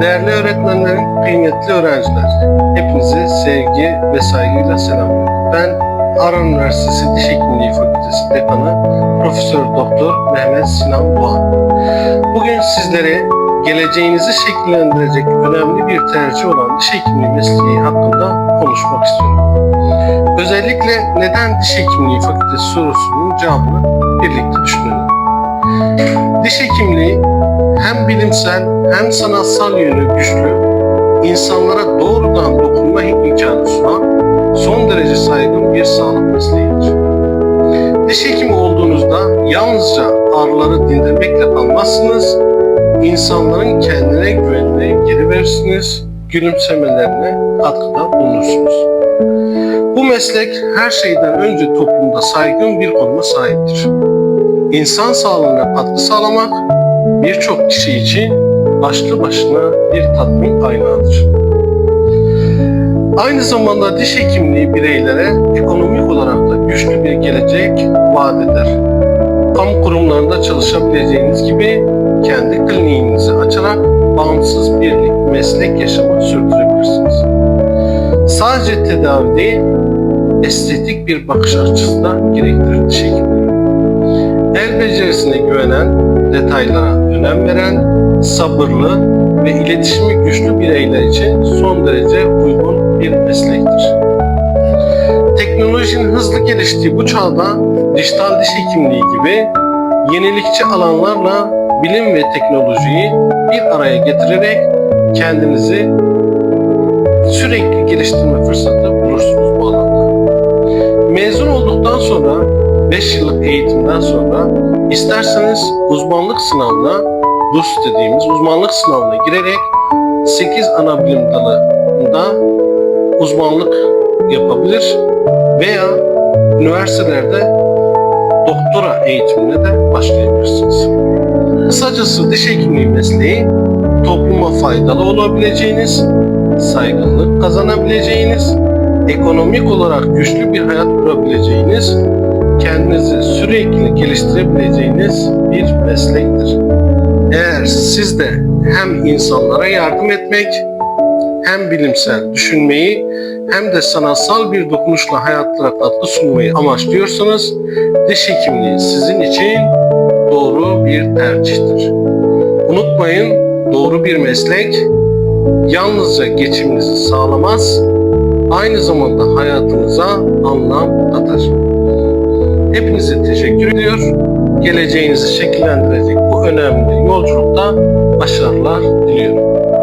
Değerli öğretmenlerim, kıymetli öğrenciler, hepinizi sevgi ve saygıyla selamlıyorum. Ben Aran Üniversitesi Diş Hekimliği Fakültesi Dekanı Profesör Doktor Mehmet Sinan Doğan. Bugün sizlere geleceğinizi şekillendirecek önemli bir tercih olan diş hekimliği mesleği hakkında konuşmak istiyorum. Özellikle neden diş hekimliği fakültesi sorusunun cevabını birlikte düşünelim. Diş hekimliği bilimsel hem sanatsal yönü güçlü, insanlara doğrudan dokunma imkanı sunan son derece saygın bir sağlık mesleğidir. Diş hekimi olduğunuzda yalnızca ağrıları dindirmekle kalmazsınız, insanların kendine güvenini geri verirsiniz, gülümsemelerine katkıda bulunursunuz. Bu meslek her şeyden önce toplumda saygın bir konuma sahiptir. İnsan sağlığına katkı sağlamak birçok kişi için başlı başına bir tatmin kaynağıdır. Aynı zamanda diş hekimliği bireylere ekonomik olarak da güçlü bir gelecek vaat eder. Kamu kurumlarında çalışabileceğiniz gibi kendi kliniğinizi açarak bağımsız bir meslek yaşamı sürdürebilirsiniz. Sadece tedavi değil, estetik bir bakış açısı da gerektirir diş hekimliği. El becerisine güvenen, detaylara önem veren, sabırlı ve iletişimi güçlü bireyler için son derece uygun bir meslektir. Teknolojinin hızlı geliştiği bu çağda dijital diş hekimliği gibi yenilikçi alanlarla bilim ve teknolojiyi bir araya getirerek kendinizi sürekli geliştirme fırsatı bulursunuz bu alanda. Mezun olduktan sonra 5 yıllık eğitimden sonra isterseniz uzmanlık sınavına DUS dediğimiz uzmanlık sınavına girerek 8 ana bilim dalında uzmanlık yapabilir veya üniversitelerde doktora eğitimine de başlayabilirsiniz. Kısacası diş hekimliği mesleği topluma faydalı olabileceğiniz, saygınlık kazanabileceğiniz, ekonomik olarak güçlü bir hayat kurabileceğiniz, kendinizi sürekli geliştirebileceğiniz bir meslektir. Eğer siz de hem insanlara yardım etmek, hem bilimsel düşünmeyi, hem de sanatsal bir dokunuşla hayatlara katkı sunmayı amaçlıyorsanız, diş hekimliği sizin için doğru bir tercihtir. Unutmayın, doğru bir meslek yalnızca geçiminizi sağlamaz, aynı zamanda hayatınıza anlam katar. Hepinize teşekkür ediyor. Geleceğinizi şekillendirecek bu önemli yolculukta başarılar diliyorum.